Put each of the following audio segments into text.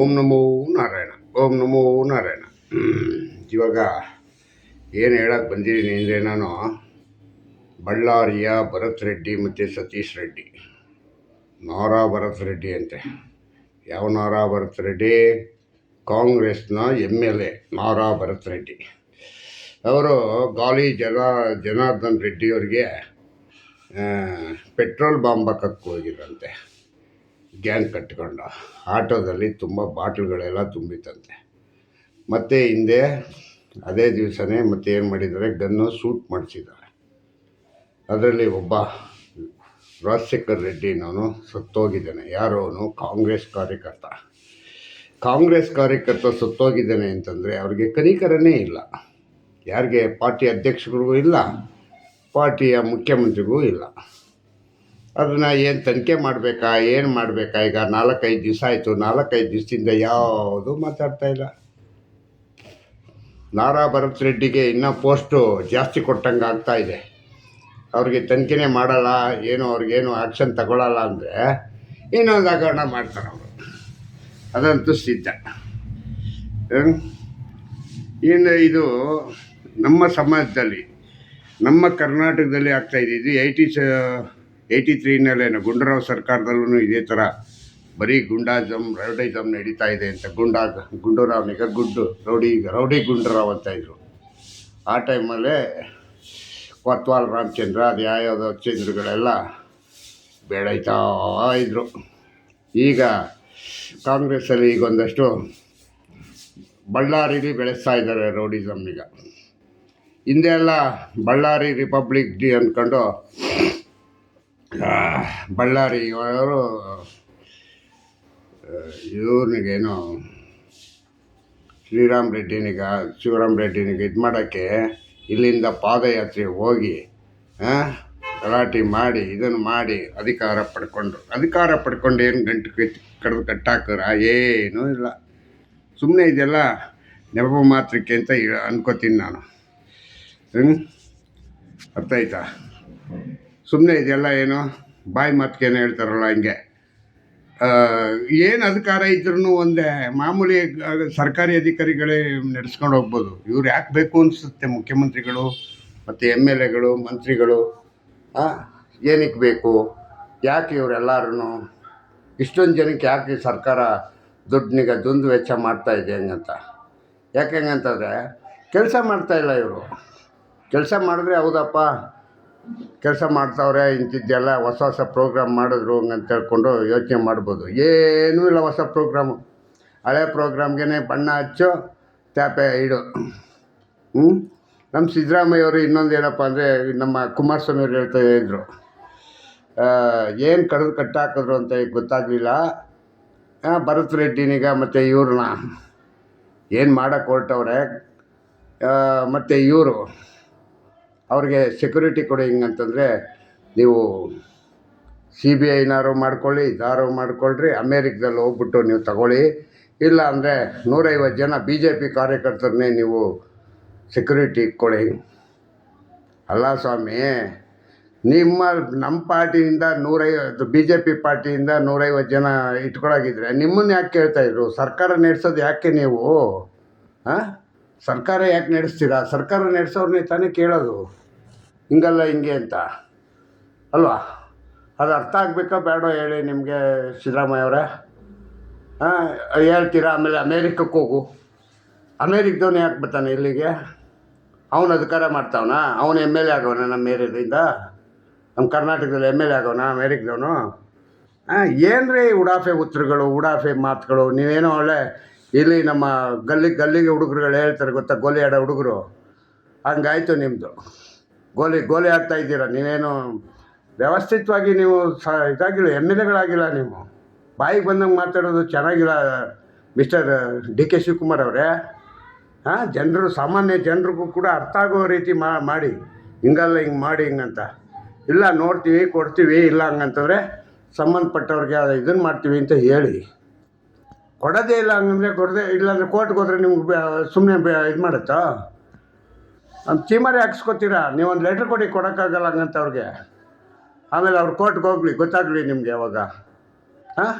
ಓಂ ನಮೋ ನಾರಾಯಣ, ಓಂ ನಮೋ ನಾರಾಯಣ. ಇವಾಗ ಏನು ಹೇಳಕ್ಕೆ ಬಂದಿದ್ದೀನಿ ಅಂದರೆ ನಾನು ಬಳ್ಳಾರಿಯ ಭರತ್ ರೆಡ್ಡಿ ಮತ್ತು ಸತೀಶ್ ರೆಡ್ಡಿ. ನಾರಾ ಭರತ್ ರೆಡ್ಡಿ ಅಂತೆ. ಯಾವ ನಾರಾ ಭರತ್ ರೆಡ್ಡಿ? ಕಾಂಗ್ರೆಸ್ನ M L A, Nara Bharat Reddy. ಅವರು ಗಾಲಿ ಜನ, ಜನಾರ್ದನ್ ರೆಡ್ಡಿಯವ್ರಿಗೆ ಪೆಟ್ರೋಲ್ ಬಾಂಬ್ ಹಾಕಕ್ಕೆ ಹೋಗಿದ್ರಂತೆ. ಗ್ಯಾಂಗ್ ಕಟ್ಕೊಂಡ. ಆಟೋದಲ್ಲಿ ತುಂಬ ಬಾಟ್ಲುಗಳೆಲ್ಲ ತುಂಬಿತ್ತಂತೆ. ಮತ್ತು ಹಿಂದೆ ಅದೇ ದಿವಸನೇ ಮತ್ತೆ ಏನು ಮಾಡಿದ್ದಾರೆ, ಗನ್ನು ಸೂಟ್ ಮಾಡಿಸಿದ್ದಾರೆ. ಅದರಲ್ಲಿ ಒಬ್ಬ ರಾಜಶೇಖರ್ ರೆಡ್ಡಿನವನು ಸತ್ತೋಗಿದ್ದಾನೆ. ಯಾರೋ ಅವನು? ಕಾಂಗ್ರೆಸ್ ಕಾರ್ಯಕರ್ತ. ಕಾಂಗ್ರೆಸ್ ಕಾರ್ಯಕರ್ತ ಸತ್ತೋಗಿದ್ದಾನೆ ಅಂತಂದರೆ ಅವ್ರಿಗೆ ಕನಿಕರನೇ ಇಲ್ಲ. ಯಾರಿಗೆ? ಪಾರ್ಟಿ ಅಧ್ಯಕ್ಷರಿಗೂ ಇಲ್ಲ. ಪಾರ್ಟಿಯ ಮುಖ್ಯಮಂತ್ರಿಗೂ ಇಲ್ಲ. ಅದನ್ನು ಏನು ತನಿಖೆ ಮಾಡಬೇಕಾ, ಏನು ಮಾಡಬೇಕಾ? ಈಗ ನಾಲ್ಕೈದು ದಿವಸ ಆಯಿತು. ನಾಲ್ಕೈದು ದಿವಸದಿಂದ ಯಾವುದೂ ಮಾತಾಡ್ತಾ ಇಲ್ಲ. ನಾರಾ ಭರತ್ ರೆಡ್ಡಿಗೆ ಇನ್ನೂ ಪೋಸ್ಟು ಜಾಸ್ತಿ ಕೊಟ್ಟಂಗೆ ಆಗ್ತಾ ಇದೆ. ಅವ್ರಿಗೆ ತನಿಖೆನೇ ಮಾಡಲ್ಲ, ಏನು ಅವ್ರಿಗೇನು ಆ್ಯಕ್ಷನ್ ತಗೊಳ್ಳಲ್ಲ ಅಂದರೆ ಇನ್ನೊಂದು ಹಗರಣ ಮಾಡ್ತಾರೆ ಅವರು. ಅದಂತೂ ಸಿದ್ಧ? ಇನ್ನು ಇದು ನಮ್ಮ ಸಮಾಜದಲ್ಲಿ, ನಮ್ಮ ಕರ್ನಾಟಕದಲ್ಲಿ ಆಗ್ತಾ ಇದೆ. ಏಯ್ಟಿ ಸ ಏಯ್ಟಿ ತ್ರೀನಲ್ಲೇನು ಗುಂಡೂರಾವ್ ಸರ್ಕಾರದಲ್ಲೂ ಇದೇ ಥರ ಬರೀ ಗುಂಡಾಜಮ್ ರೌಡಿಸಮ್ ನಡೀತಾ ಇದೆ ಅಂತ ಗುಂಡಾ ಗುಂಡೂರಾವ್ನಿಗೆ ಗುಡ್ಡು ರೌಡಿ ರೌಡಿ ಗುಂಡೂರಾವ್ ಅಂತ ಇದ್ರು. ಆ ಟೈಮಲ್ಲೇ ಕೊತ್ವಾಲ್ ರಾಮಚಂದ್ರ, ಅದು ಯಾವ್ಯಾವ ಚಂದ್ರಗಳೆಲ್ಲ ಬೆಳೀತಾ ಇದ್ರು. ಈಗ ಕಾಂಗ್ರೆಸ್ಸಲ್ಲಿ ಈಗ ಒಂದಷ್ಟು ಬಳ್ಳಾರಿಲಿ ಬೆಳೆಸ್ತಾ ಇದ್ದಾರೆ ರೌಡಿಸಮ್ ಈಗ. ಹಿಂದೆ ಎಲ್ಲ ಬಳ್ಳಾರಿ ರಿಪಬ್ಲಿಕ್ ಡಿ ಅಂದ್ಕೊಂಡು ಬಳ್ಳಾರಿ ಅವರು ಇವ್ರಿಗೇನು ಶ್ರೀರಾಮ್ ರೆಡ್ಡಿನಿಗೆ, ಶಿವರಾಮ್ ರೆಡ್ಡಿನಿಗೆ ಇದು ಮಾಡೋಕ್ಕೆ ಇಲ್ಲಿಂದ ಪಾದಯಾತ್ರೆ ಹೋಗಿ ಗಲಾಟೆ ಮಾಡಿ, ಇದನ್ನು ಮಾಡಿ ಅಧಿಕಾರ ಪಡ್ಕೊಂಡ್ರು. ಅಧಿಕಾರ ಪಡ್ಕೊಂಡು ಏನು ಗಂಟು ಕಟ್ಟಿ, ಕಡ್ದು ಕಟ್ಟಾಕ್ರ? ಏನೂ ಇಲ್ಲ. ಸುಮ್ಮನೆ ಇದೆಲ್ಲ ನೆಪ ಮಾತ್ರಕ್ಕೆ ಅಂತ ಅನ್ಕೋತೀನಿ ನಾನು. ಹ್ಞೂ ಅರ್ಥ ಆಯ್ತಾ ಸುಮ್ಮನೆ ಇದೆಲ್ಲ ಏನು? ಬಾಯಿ ಮಾತ್ಕೇನು ಹೇಳ್ತಾರಲ್ಲ ಹಿಂಗೆ. ಏನು ಅಧಿಕಾರ ಇದ್ರೂ ಒಂದೇ, ಮಾಮೂಲಿ ಸರ್ಕಾರಿ ಅಧಿಕಾರಿಗಳೇ ನಡೆಸ್ಕೊಂಡು ಹೋಗ್ಬೋದು. ಇವ್ರು ಯಾಕೆ ಬೇಕು ಅನಿಸುತ್ತೆ ಮುಖ್ಯಮಂತ್ರಿಗಳು, ಮತ್ತು ಎಂ ಎಲ್ ಎಗಳು, ಮಂತ್ರಿಗಳು? ಏನಕ್ಕೆ ಬೇಕು? ಯಾಕೆ ಇವರೆಲ್ಲರೂ ಇಷ್ಟೊಂದು ಜನಕ್ಕೆ ಯಾಕೆ ಸರ್ಕಾರ ದುಡ್ಡಿನಿಗೆ ದುಂದು ವೆಚ್ಚ ಮಾಡ್ತಾ ಇದೆ ಹಂಗಂತ? ಯಾಕೆ ಹೆಂಗಂತಂದರೆ, ಕೆಲಸ ಮಾಡ್ತಾ ಇಲ್ಲ ಇವರು. ಕೆಲಸ ಮಾಡಿದ್ರೆ ಹೌದಪ್ಪ ಕೆಲಸ ಮಾಡ್ತಾವ್ರೆ ಇಂಥದ್ದೆಲ್ಲ ಹೊಸ ಹೊಸ ಪ್ರೋಗ್ರಾಮ್ ಮಾಡಿದ್ರು ಅಂತ ಹೇಳ್ಕೊಂಡು ಯೋಚನೆ ಮಾಡ್ಬೋದು. ಏನೂ ಇಲ್ಲ ಹೊಸ ಪ್ರೋಗ್ರಾಮು ಹಳೆ ಪ್ರೋಗ್ರಾಮ್ಗೆ ಬಣ್ಣ ಹಚ್ಚು, ತ್ಯಾಪೆ ಇಡು. ಹ್ಞೂ ನಮ್ಮ ಸಿದ್ದರಾಮಯ್ಯವರು ಇನ್ನೊಂದು ಏನಪ್ಪ ಅಂದರೆ ನಮ್ಮ ಕುಮಾರಸ್ವಾಮಿ ಅವರು ಹೇಳ್ತಾ ಇದ್ರು. ಏನು ಕಡಿದು ಕಟ್ಟಾಕಿದ್ರು ಅಂತ ಈಗ ಗೊತ್ತಾಗಲಿಲ್ಲ. ಭರತ್ ರೆಡ್ಡಿನಿಗ ಮತ್ತು ಇವ್ರನ್ನ. ಏನು ಮಾಡೋಕ್ಕೆ ಹೊರಟವ್ರೆ? ಮತ್ತು ಇವರು. ಅವ್ರಿಗೆ ಸೆಕ್ಯೂರಿಟಿ ಕೊಡಿ ಹಿಂಗಂತಂದರೆ ನೀವು ಸಿ ಬಿ ಐನಾರು ಮಾಡ್ಕೊಳ್ಳಿ, ಇದಾರು ಮಾಡ್ಕೊಳ್ರಿ, ಅಮೇರಿಕದಲ್ಲಿ ಹೋಗ್ಬಿಟ್ಟು ನೀವು ತಗೊಳ್ಳಿ. ಇಲ್ಲ ಅಂದರೆ ನೂರೈವತ್ತು ಜನ ಬಿ ಜೆ ಪಿ ಕಾರ್ಯಕರ್ತರನ್ನೇ ನೀವು ಸೆಕ್ಯೂರಿಟಿ ಕೊಡಿ. ಅಲ್ಲ ಸ್ವಾಮಿ, ನಿಮ್ಮ, ನಮ್ಮ ಪಾರ್ಟಿಯಿಂದ ನೂರೈವತ್ತು ಬಿ ಜೆ ಪಿ ಪಾರ್ಟಿಯಿಂದ ನೂರೈವತ್ತು ಜನ ಇಟ್ಕೊಳಗಿದ್ರೆ ನಿಮ್ಮನ್ನು ಯಾಕೆ ಕೇಳ್ತಾಯಿದ್ರು ಸರ್ಕಾರ ನಡೆಸೋದು ಯಾಕೆ ನೀವು? ಹಾಂ? ಸರ್ಕಾರ ಯಾಕೆ ನಡೆಸ್ತೀರಾ? ಸರ್ಕಾರ ನಡೆಸೋರ್ನೇ ತಾನೇ ಕೇಳೋದು. ಹಿಂಗಲ್ಲ ಹಿಂಗೆ ಅಂತ. ಅಲ್ವಾ? ಅದು ಅರ್ಥ ಆಗಬೇಕಾ ಬೇಡ ಹೇಳಿ ನಿಮಗೆ ಸಿದ್ದರಾಮಯ್ಯ ಅವರೇ? ಹಾಂ, ಹೇಳ್ತೀರಾ? ಆಮೇಲೆ ಅಮೇರಿಕಕ್ಕೆ ಹೋಗು. ಅಮೇರಿಕದವನು ಯಾಕೆ ಬರ್ತಾನೆ ಇಲ್ಲಿಗೆ? ಅವನು ಅಧಿಕಾರ ಮಾಡ್ತಾವನ? ಅವನು ಎಂ ಎಲ್ ಎ ಆಗವನ ನಮ್ಮ ಏರಿಯಾದಿಂದ? ನಮ್ಮ ಕರ್ನಾಟಕದಲ್ಲಿ ಎಂ ಎಲ್ ಎ ಆಗವನ ಅಮೇರಿಕದವನು? ಹಾಂ ಏನು ರೀ ಉಡಾಫೆ ಉತ್ತರಗಳು, ಉಡಾಫೆ ಮಾತುಗಳು? ನೀವೇನೋ ಒಳ್ಳೆ ಇಲ್ಲಿ ನಮ್ಮ ಗಲ್ಲಿ ಗಲ್ಲಿಗೆ ಹುಡುಗರುಗಳು ಹೇಳ್ತಾರೆ ಗೊತ್ತಾ, ಗೋಲಿ ಆಡೋ ಹುಡುಗರು? ಹಂಗಾಯ್ತು ನಿಮ್ಮದು ಗೋಲಿ ಗೋಲಿ ಆಡ್ತಾ ಇದ್ದೀರಾ? ನೀವೇನು ವ್ಯವಸ್ಥಿತವಾಗಿ ನೀವು ಸ ಇದಾಗಿಲ್ಲ, ಎಂ ಎಲ್ ಎಗಳಾಗಿಲ್ಲ ನೀವು. ಬಾಯಿಗೆ ಬಂದಂಗೆ ಮಾತಾಡೋದು ಚೆನ್ನಾಗಿಲ್ಲ ಮಿಸ್ಟರ್ ಡಿ ಕೆ ಶಿವಕುಮಾರ್ ಅವರೇ. ಹಾಂ, ಜನರು, ಸಾಮಾನ್ಯ ಜನರಿಗೂ ಕೂಡ ಅರ್ಥ ಆಗೋ ರೀತಿ ಮಾಡಿ. ಹಿಂಗಲ್ಲ, ಹಿಂಗೆ ಮಾಡಿ ಹಿಂಗಂತ ಇಲ್ಲ, ನೋಡ್ತೀವಿ, ಕೊಡ್ತೀವಿ, ಇಲ್ಲ ಹಂಗಂತಂದರೆ ಸಂಬಂಧಪಟ್ಟವ್ರಿಗೆ ಇದನ್ನು ಮಾಡ್ತೀವಿ ಅಂತ ಹೇಳಿ. ಕೊಡೋದೇ ಇಲ್ಲ ಅಂದರೆ ಕೊಡದೆ ಇಲ್ಲಾಂದರೆ ಕೋರ್ಟ್ಗೆ ಹೋದ್ರೆ ನಿಮ್ಗೆ ಸುಮ್ಮನೆ ಇದು ಮಾಡುತ್ತಾ? ನಮ್ಮ ಚೀಮಾರಿ ಹಾಕ್ಸ್ಕೊತೀರಾ? ನೀವು ಒಂದು ಲೆಟ್ರ್ ಕೊಡಿ, ಕೊಡೋಕ್ಕಾಗಲ್ಲ ಹಂಗಂತ ಅವ್ರಿಗೆ. ಆಮೇಲೆ ಅವ್ರು ಕೋರ್ಟ್ಗೆ ಹೋಗ್ಲಿ, ಗೊತ್ತಾಗಲಿ ನಿಮಗೆ ಅವಾಗ ಹಾಂ?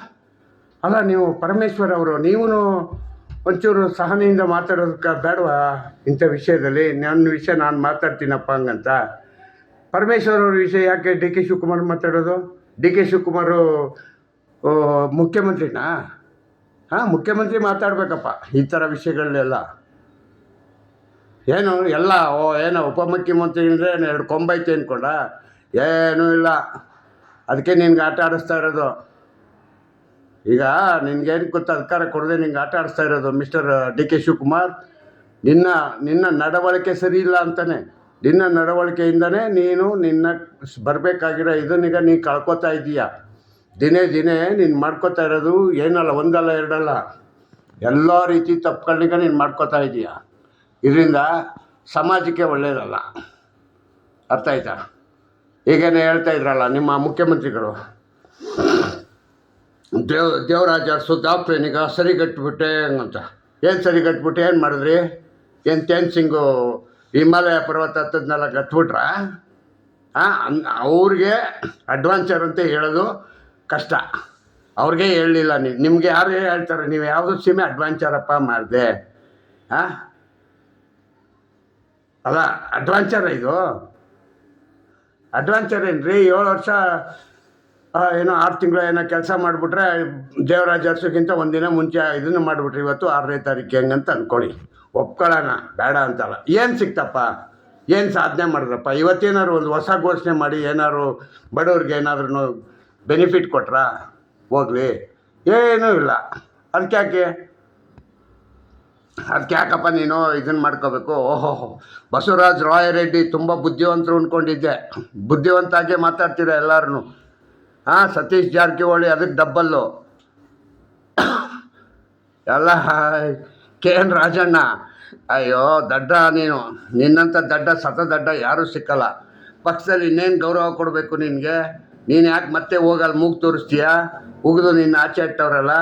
ಅಲ್ಲ, ನೀವು ಪರಮೇಶ್ವರ್ ಅವರು ನೀವೂ ಒಂಚೂರು ಸಹನೆಯಿಂದ ಮಾತಾಡೋದಕ್ಕೆ ಬೇಡವಾ? ಇಂಥ ವಿಷಯದಲ್ಲಿ ನನ್ನ ವಿಷಯ ನಾನು ಮಾತಾಡ್ತೀನಪ್ಪ ಹಂಗಂತ. ಪರಮೇಶ್ವರ್ ಅವ್ರ ವಿಷಯ ಯಾಕೆ ಡಿ ಕೆ ಶಿವಕುಮಾರ್ ಮಾತಾಡೋದು? ಡಿ ಕೆ ಶಿವಕುಮಾರು ಮುಖ್ಯಮಂತ್ರಿನಾ? ಹಾಂ, ಮುಖ್ಯಮಂತ್ರಿ ಮಾತಾಡಬೇಕಪ್ಪ, ಈ ಥರ ವಿಷಯಗಳನ್ನೆಲ್ಲ. ಏನು, ಎಲ್ಲ, ಓ, ಏನೋ, ಉಪಮುಖ್ಯಮಂತ್ರಿ ಅಂದರೆ ಎರಡು ಕೊಂಬೈತೆ ಅಂದ್ಕೊಂಡ ಏನೂ ಇಲ್ಲ. ಅದಕ್ಕೆ ನಿನ್ಗೆ ಆಟ ಆಡಿಸ್ತಾ ಇರೋದು. ಈಗ ನಿನಗೇನು ಗೊತ್ತು, ಅಧಿಕಾರ ಕೊಡದೆ ನಿಂಗೆ ಆಟ ಆಡಿಸ್ತಾ ಇರೋದು, ಮಿಸ್ಟರ್ ಡಿ ಕೆ ಶಿವಕುಮಾರ್? ನಿನ್ನ ನಿನ್ನ ನಡವಳಿಕೆ ಸರಿ ಇಲ್ಲ ಅಂತಾನೆ. ನಿನ್ನ ನಡವಳಿಕೆಯಿಂದನೇ ನೀನು ನಿನ್ನ ಬರಬೇಕಾಗಿರೋ ಇದನ್ನೀಗ ನೀನು ಕಳ್ಕೊತಾ ಇದೀಯ? ದಿನೇ ದಿನೇ ನೀನು ಮಾಡ್ಕೋತಾ ಇರೋದು ಏನಲ್ಲ, ಒಂದಲ್ಲ, ಎರಡಲ್ಲ. ಎಲ್ಲ ರೀತಿ ತಪ್ಪುಗಳನ್ನ ನೀನು ಮಾಡ್ಕೋತಾ ಇದೀಯ? ಇದರಿಂದ ಸಮಾಜಕ್ಕೆ ಒಳ್ಳೆಯದಲ್ಲ ಅರ್ಥ ಆಯ್ತಾ? ಈಗೇನು ಹೇಳ್ತಾ ಇದ್ರಲ್ಲ ನಿಮ್ಮ ಮುಖ್ಯಮಂತ್ರಿಗಳು? ದೇವ್, ದೇವರಾಜ ಸುದ್ದಾಪ್ರೇನಿಗ ಸರಿಗಟ್ಬಿಟ್ಟೆ ಅಂತ ಏನು ಸರಿಗಟ್ಬಿಟ್ಟು, ಏನು ಮಾಡಿದ್ರಿ? ಏನು ತೇನ್ಸಿಂಗು ಹಿಮಾಲಯ ಪರ್ವತ ಹತ್ತದನ್ನೆಲ್ಲ ಗಟ್ಬಿಟ್ರ? ಹಾಂ ಅವ್ರಿಗೆ ಅಡ್ವಾನ್ಚರ್ ಅಂತ ಹೇಳೋದು? ಕಷ್ಟ. ಅವ್ರಿಗೆ ಹೇಳಲಿಲ್ಲ ನೀವು ನಿಮಗೆ ಯಾರು ಹೇಳ್ತಾರೆ? ನೀವು ಯಾವುದು ಸೀಮೆ ಅಪ್ಪ ಮಾಡಿದೆ. ಹಾಂ ಅಲ್ಲ, ಅಡ್ವಾಂಚರ ಇದು? ಅಡ್ವಾಂಚರ್ ಏನ್ರಿ? ಏಳು ವರ್ಷ ಏನೋ ಆರು ತಿಂಗಳು ಏನೋ ಕೆಲಸ ಮಾಡಿಬಿಟ್ರೆ ದೇವರಾಜ ಅರ್ಸೋಕ್ಕಿಂತ ಒಂದಿನ ಮುಂಚೆ ಇದನ್ನು ಮಾಡಿಬಿಟ್ರಿ. ಇವತ್ತು ಆರನೇ ತಾರೀಕು ಹೆಂಗಂತ ಅಂದ್ಕೊಳ್ಳಿ ಒಪ್ಕೊಳ್ಳೋಣ ಬೇಡ ಅಂತಲ್ಲ. ಏನು ಸಿಕ್ತಪ್ಪ? ಏನು ಸಾಧನೆ ಮಾಡಿದ್ರಪ್ಪ? ಇವತ್ತೇನಾದ್ರು ಒಂದು ಹೊಸ ಘೋಷಣೆ ಮಾಡಿ ಏನಾದ್ರು ಬಡವ್ರಿಗೆ ಏನಾದ್ರೂ ಬೆನಿಫಿಟ್ ಕೊಟ್ರಾ? ಹೋಗ್ಲಿ. ಏನೂ ಇಲ್ಲ. ಅದಕ್ಕೆ ಯಾಕೆ? ಅದಕ್ಕೆ ಯಾಕಪ್ಪ ನೀನು ಇದನ್ನು ಮಾಡ್ಕೋಬೇಕು? ಓಹೋ ಬಸವರಾಜ್ ರಾಯರೆಡ್ಡಿ ತುಂಬ ಬುದ್ಧಿವಂತರು ಅಂದ್ಕೊಂಡಿದ್ದೆ ಬುದ್ಧಿವಂತಾಗೆ ಮಾತಾಡ್ತೀರ ಎಲ್ಲರೂ ಹಾಂ ಸತೀಶ್ ಜಾರಕಿಹೊಳಿ ಅದಕ್ಕೆ ಡಬ್ಬಲ್ಲು. ಎಲ್ಲ, ಕೆ ಎನ್ ರಾಜಣ್ಣ. ಅಯ್ಯೋ, ದಡ್ಡ ನೀನು. ನಿನ್ನಂಥ ದಡ್ಡ, ಸತ ದಡ್ಡ ಯಾರೂ ಸಿಕ್ಕಲ್ಲ. ಪಕ್ಷದಲ್ಲಿ ಇನ್ನೇನು ಗೌರವ ಕೊಡಬೇಕು ನಿನಗೆ? ನೀನು ಯಾಕೆ ಮತ್ತೆ ಹೋಗಲ್ಲ ಮೂಗು ತೋರಿಸ್ತೀಯಾ? ಉಗಿದು ನಿನ್ನ ಆಚೆ ಇಟ್ಟವ್ರಲ್ಲ.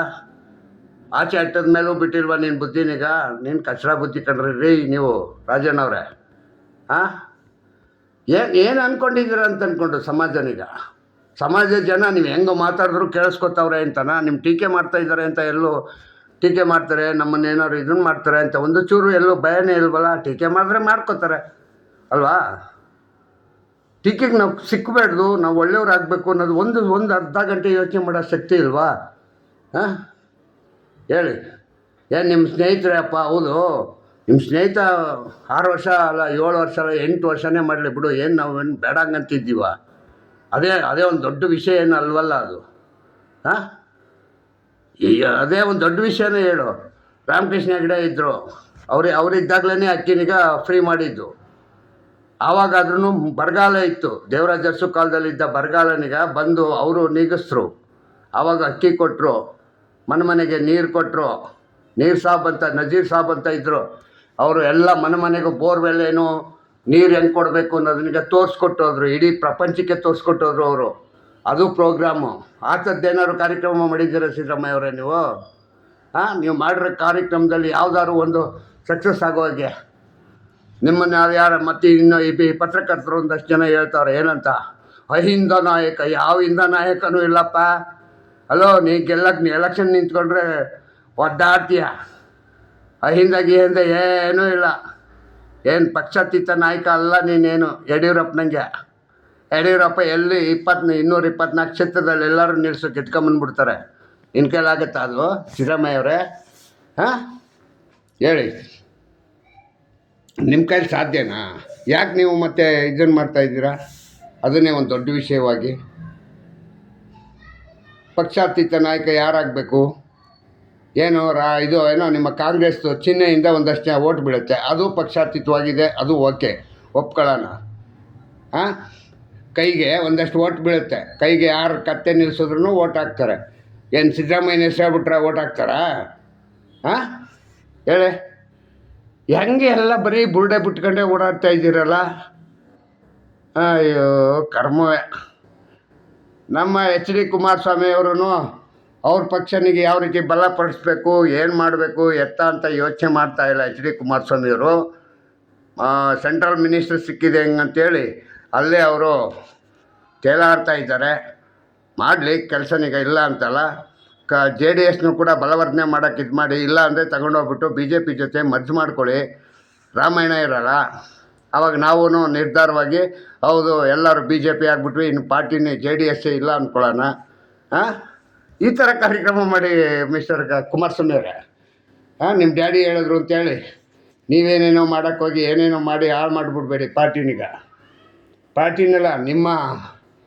ಆಚೆ ಇಟ್ಟದ ಮೇಲೂ ಬಿಟ್ಟಿಲ್ವ ನಿನ್ನ ಬುದ್ಧಿನೀಗ ನೀನು ಕಚಡ ಬುದ್ಧಿ ಕಂಡ್ರಿ ರೀ ನೀವು ರಾಜಣ್ಣವ್ರೆ ಹಾಂ ಏನು ಏನು ಅಂದ್ಕೊಂಡಿದ್ದೀರ ಅಂತ ಅಂದ್ಕೊಂಡು ಸಮಾಜನೀಗ ಸಮಾಜದ ಜನ ನೀವು ಹೆಂಗೆ ಮಾತಾಡಿದ್ರು ಕೇಳಿಸ್ಕೊತವ್ರೆ ಅಂತನ? ನಿಮ್ಮ ಟೀಕೆ ಮಾಡ್ತಾ ಇದ್ದಾರೆ ಅಂತ ಎಲ್ಲೂ ಟೀಕೆ ಮಾಡ್ತಾರೆ, ನಮ್ಮನ್ನ ಏನಾದ್ರು ಇದನ್ನು ಮಾಡ್ತಾರೆ ಅಂತ ಒಂದು ಚೂರು ಎಲ್ಲೂ ಭಯನೇ ಇಲ್ವಲ್ಲ? ಟೀಕೆ ಮಾಡಿದ್ರೆ ಮಾಡ್ಕೋತಾರೆ. ಅಲ್ವಾ? ಟೀಕೆಗೆ ನಾವು ಸಿಕ್ಕಬೇಡ್ದು ನಾವು ಒಳ್ಳೆಯವರಾಗಬೇಕು ಅನ್ನೋದು ಒಂದು ಒಂದು ಅರ್ಧ ಗಂಟೆ ಯೋಚನೆ ಮಾಡೋ ಶಕ್ತಿ ಇಲ್ವಾ? ಹಾಂ? ಹೇಳಿ. ಏನು ನಿಮ್ಮ ಸ್ನೇಹಿತರೇ ಅಪ್ಪ, ಹೌದು. ನಿಮ್ಮ ಸ್ನೇಹಿತ ಆರು ವರ್ಷ ಅಲ್ಲ, ಏಳು ವರ್ಷ ಅಲ್ಲ, ಎಂಟು ವರ್ಷನೇ ಮಾಡಲಿ ಬಿಡು, ಏನು ನಾವು ಏನು ಬೇಡ ಹಂಗಂತಿದ್ದೀವ? ಅದೇ ಅದೇ ಒಂದು ದೊಡ್ಡ ವಿಷಯ ಏನು ಅಲ್ವಲ್ಲ ಅದು? ಹಾಂ? ಅದೇ ಒಂದು ದೊಡ್ಡ ವಿಷಯನೇ ಹೇಳು. ರಾಮಕೃಷ್ಣ ಹೆಗಡೆ ಇದ್ದರು ಅವ್ರಿ ಅವರಿದ್ದಾಗಲೇ ಅಕ್ಕಿನೀಗ ಫ್ರೀ ಮಾಡಿದ್ದು. ಆವಾಗಾದ್ರೂ ಬರಗಾಲ ಇತ್ತು. ದೇವರಾಜ ಅರಸು ಕಾಲದಲ್ಲಿದ್ದ ಬರಗಾಲನಿಗೆ ಬಂದು ಅವರು ನೀಗಿಸ್ರು. ಆವಾಗ ಅಕ್ಕಿ ಕೊಟ್ಟರು ಮನೆ ಮನೆಗೆ ನೀರು ಕೊಟ್ಟರು ನೀರು ಸಾಬ್ ಅಂತ, ನಜೀರ್ ಸಾಬ್ ಅಂತ ಇದ್ದರು ಅವರು ಎಲ್ಲ ಮನೆ ಮನೆಗೂ ಬೋರ್ವೆಲ್ ಏನು, ನೀರು ಹೆಂಗೆ ಕೊಡಬೇಕು ಅನ್ನೋದನ್ನ ತೋರಿಸ್ಕೊಟ್ಟೋದ್ರು. ಇಡೀ ಪ್ರಪಂಚಕ್ಕೆ ತೋರಿಸ್ಕೊಟ್ಟೋದ್ರು ಅವರು. ಅದು ಪ್ರೋಗ್ರಾಮು. ಆ ಥರದ್ದೇನಾದ್ರು ಕಾರ್ಯಕ್ರಮ ಮಾಡಿದ್ದೀರ ಸಿದ್ದರಾಮಯ್ಯ ಅವರೇ ನೀವು? ಹಾಂ, ನೀವು ಮಾಡಿರೋ ಕಾರ್ಯಕ್ರಮದಲ್ಲಿ ಯಾವುದಾದ್ರು ಒಂದು ಸಕ್ಸಸ್ ಆಗೋ ಹಾಗೆ. ನಿಮ್ಮನ್ನು ಯಾರು ಮತ್ತೆ ಇನ್ನು ಈ ಬಿ- ಪತ್ರಕರ್ತರು ಒಂದಷ್ಟು ಜನ ಹೇಳ್ತಾರೆ, ಏನಂತ? ಅಹಿಂದ ನಾಯಕ, ಯಾವ ಹಿಂದ ನಾಯಕನೂ ಇಲ್ಲಪ್ಪ. ಅಲೋ, ನೀ ಗೆಲ್ಲಕ್ಕೆ ನೀ ಎಲೆಕ್ಷನ್ ನಿಂತ್ಕೊಂಡ್ರೆ ಒದ್ದಾಡ್ತೀಯ? ಅಹಿಂದ ಗಿಹಿಂದ ಏನೂ ಇಲ್ಲ. ಏನು ಪಕ್ಷಾತೀತ ನಾಯಕ ಅಲ್ಲ ನೀನೇನು? ಯಡಿಯೂರಪ್ಪನಂಗೆ. ಯಡಿಯೂರಪ್ಪ ಎಲ್ಲಿ ಇಪ್ಪತ್ನ ಇನ್ನೂರ ಇಪ್ಪತ್ನಾಲ್ಕು ಕ್ಷೇತ್ರದಲ್ಲಿ ಎಲ್ಲರೂ ನಿಲ್ಲಿಸೋ ಕಿತ್ಕೊಂಬಂದ್ಬಿಡ್ತಾರೆ ಇನ್ನು ಕೈಲಾಗತ್ತಾ ಅದು ಸಿದ್ದರಾಮಯ್ಯ ಅವರೇ ಹಾಂ? ಹೇಳಿ. ನಿಮ್ಮ ಕೈಲಿ ಸಾಧ್ಯನಾ? ಯಾಕೆ ನೀವು ಮತ್ತೆ ಇದನ್ನು ಮಾಡ್ತಾ ಇದ್ದೀರಾ? ಅದನ್ನೇ ಒಂದು ದೊಡ್ಡ ವಿಷಯವಾಗಿ. ಪಕ್ಷಾತೀತ ನಾಯಕ ಯಾರಾಗಬೇಕು? ಏನು ರಾ, ಇದು ಏನೋ ನಿಮ್ಮ ಕಾಂಗ್ರೆಸ್ ಚಿಹ್ನೆಯಿಂದ ಒಂದಷ್ಟು ಜನ ಓಟ್ ಬೀಳುತ್ತೆ. ಅದು ಪಕ್ಷಾತೀತವಾಗಿದೆ, ಅದು ಓಕೆ. ಒಪ್ಕೊಳ್ಳೋಣ. ಹಾಂ ಕೈಗೆ ಒಂದಷ್ಟು ಓಟ್ ಬೀಳುತ್ತೆ. ಕೈಗೆ ಯಾರು ಕತ್ತೆ ನಿಲ್ಲಿಸಿದ್ರು ಓಟ್ ಹಾಕ್ತಾರೆ. ಏನು ಸಿದ್ದರಾಮಯ್ಯ ಹೆಸರು ಹೇಳ್ಬಿಟ್ರೆ ಓಟ್ ಹಾಕ್ತಾರಾ? ಹಾಂ ಹೇಳಿ. ಹೆಂಗೆ ಎಲ್ಲ ಬರೀ ಬುರುಡೆ ಬಿಟ್ಕೊಂಡೇ ಓಡಾಡ್ತಾ ಇದ್ದೀರಲ್ಲ? ಅಯ್ಯೋ, ಕರ್ಮವೇ. ನಮ್ಮ ಎಚ್ ಡಿ ಕುಮಾರಸ್ವಾಮಿ ಅವರು ಅವ್ರ ಪಕ್ಷನಿಗೆ ಯಾವ ರೀತಿ ಬಲಪಡಿಸ್ಬೇಕು ಏನು ಮಾಡಬೇಕು, ಎತ್ತ ಅಂತ ಯೋಚನೆ ಮಾಡ್ತಾ ಇಲ್ಲ ಎಚ್ ಡಿ ಕುಮಾರಸ್ವಾಮಿಯವರು ಸೆಂಟ್ರಲ್ ಮಿನಿಸ್ಟರ್ ಸಿಕ್ಕಿದೆ ಹೆಂಗಂತೇಳಿ ಅಲ್ಲೇ ಅವರು ತೇಲಾಡ್ತಾ ಇದ್ದಾರೆ. ಮಾಡಲಿ ಕೆಲಸನೀಗ ಇಲ್ಲ ಅಂತಲ್ಲ. ಜೆ ಡಿ ಎಸ್ನು ಕೂಡ ಬಲವರ್ಧನೆ ಮಾಡೋಕ್ಕೆ ಇದು ಮಾಡಿ, ಇಲ್ಲ ಅಂದರೆ ತಗೊಂಡೋಗ್ಬಿಟ್ಟು ಬಿ ಜೆ ಪಿ ಜೊತೆ ಮರ್ಜ್ ಮಾಡ್ಕೊಳ್ಳಿ. ರಾಮಾಯಣ ಇರಲ್ಲ. ಆವಾಗ ನಾವೂ ನಿರ್ಧಾರವಾಗಿ, ಹೌದು, ಎಲ್ಲರೂ ಬಿ ಜೆ ಪಿ ಆಗಿಬಿಟ್ವಿ, ಇನ್ನು ಪಾರ್ಟಿನೇ ಜೆ ಡಿ ಎಸ್ಸೇ ಇಲ್ಲ ಅಂದ್ಕೊಳ್ಳೋಣ ಹಾಂ ಈ ಥರ ಕಾರ್ಯಕ್ರಮ ಮಾಡಿ ಮಿಸ್ಟರ್ ಕುಮಾರಸ್ವಾಮಿ ಅವರೇ. ಹಾಂ ನಿಮ್ಮ ಡ್ಯಾಡಿ ಹೇಳಿದ್ರು ಅಂತೇಳಿ. ನೀವೇನೇನೋ ಮಾಡೋಕ್ಕೋಗಿ ಏನೇನೋ ಮಾಡಿ ಹಾಳು ಮಾಡಿಬಿಡ್ಬೇಡಿ ಪಾರ್ಟಿನೀಗ. ಪಾರ್ಟಿನೆಲ್ಲ, ನಿಮ್ಮ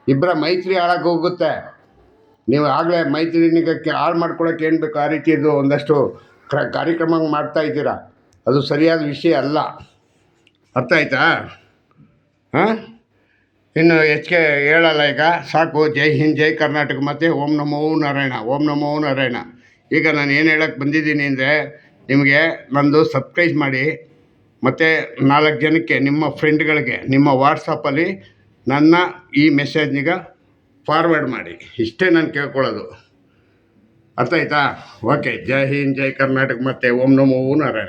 ಇಬ್ಬರ ಮೈತ್ರಿ ಹಾಳಾಗಿ ಹೋಗುತ್ತೆ. ನೀವು ಆಗಲೇ ಮೈತ್ರಿನಿಗಕ್ಕೆ ಹಾಳು ಮಾಡ್ಕೊಳ್ಳೋಕೆ ಏನು ಬೇಕು ಆ ರೀತಿಯದು ಒಂದಷ್ಟು ಕ್ರ, ಕಾರ್ಯಕ್ರಮ ಮಾಡ್ತಾ ಇದ್ದೀರಾ? ಅದು ಸರಿಯಾದ ವಿಷಯ ಅಲ್ಲ. ಅರ್ಥ ಆಯ್ತಾ? ಹಾಂ? ಇನ್ನು ಹೆಚ್ಚಿಗೆ ಹೇಳಲ್ಲ ಈಗ. ಸಾಕು. ಜೈ ಹಿಂದ್, ಜೈ ಕರ್ನಾಟಕ. ಮತ್ತು ಓಂ ನಮೋ ನಾರಾಯಣ, ಓಂ ನಮೋ ನಾರಾಯಣ. ಈಗ ನಾನು ಏನು ಹೇಳಕ್ಕೆ ಬಂದಿದ್ದೀನಿ ಅಂದರೆ, ನಿಮಗೆ ನಂದು ಸಬ್ಸ್ಕ್ರೈಬ್ ಮಾಡಿ, ಮತ್ತು ನಾಲ್ಕು ಜನಕ್ಕೆ, ನಿಮ್ಮ ಫ್ರೆಂಡ್ಗಳಿಗೆ ನಿಮ್ಮ ವಾಟ್ಸಪ್ಪಲ್ಲಿ ನನ್ನ ಈ ಮೆಸೇಜ್ನಿಗ ಫಾರ್ವರ್ಡ್ ಮಾಡಿ. ಇಷ್ಟೇ ನಾನು ಕೇಳ್ಕೊಳ್ಳೋದು. ಅರ್ಥ ಆಯ್ತಾ? ಓಕೆ. ಜೈ ಹಿಂದ್, ಜೈ ಕರ್ನಾಟಕ. ಮತ್ತು ಓಂ ನಮೋ ನಾರಾಯಣ.